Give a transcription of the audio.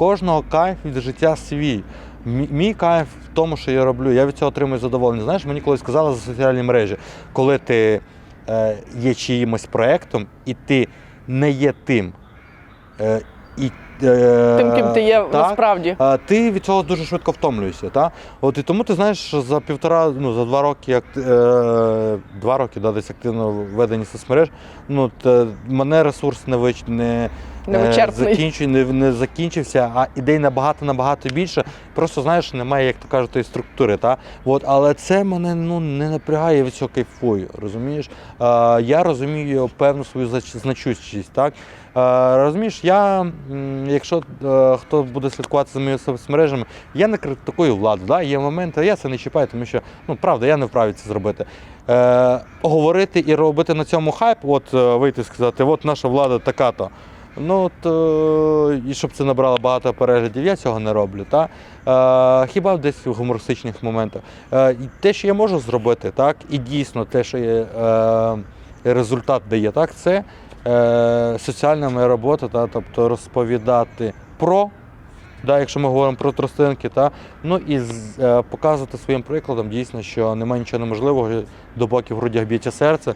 кожного кайф від життя свій. Мій кайф в тому, що я роблю, я від цього отримую задоволення. Знаєш, мені колись сказали за соціальні мережі, коли ти е, є чиїмось проєктом і ти не є тим. Е, і, е, Тим, ким ти є так, насправді. ти від цього дуже швидко втомлюєшся. Та? От і тому ти знаєш, що за півтора, ну за два роки, як е, два роки да, десь активно ведені соцмереж, ну мене ресурс не вич не, Не е, не, не закінчився, а ідей набагато набагато більше. Просто знаєш, немає, як то кажуть, тої структури. Та? От, але це мене ну, не напрягає, я від цього кайфую. Розумієш? Е, я розумію певну свою значущість. Так? Е, розумієш, я, якщо е, хто буде слідкувати за моїми соцмережами, я не критикую владу. Да? Є моменти, я це не чіпаю, тому що ну, правда, я не вправі це зробити. Е, говорити і робити на цьому хайп, от е, вийти і сказати, от наша влада така-то. Ну от, е, і щоб це набрало багато переглядів, я цього не роблю. Та? Е, хіба десь в гумористичних моментах. Е, те, що я можу зробити, так, і дійсно те, що є, е, результат дає, так, це е, соціальна моя робота, та, тобто розповідати про. Да, якщо ми говоримо про тростинки, та, ну і з- е, показувати своїм прикладом дійсно, що немає нічого неможливого, допоки в грудях б'ється серце,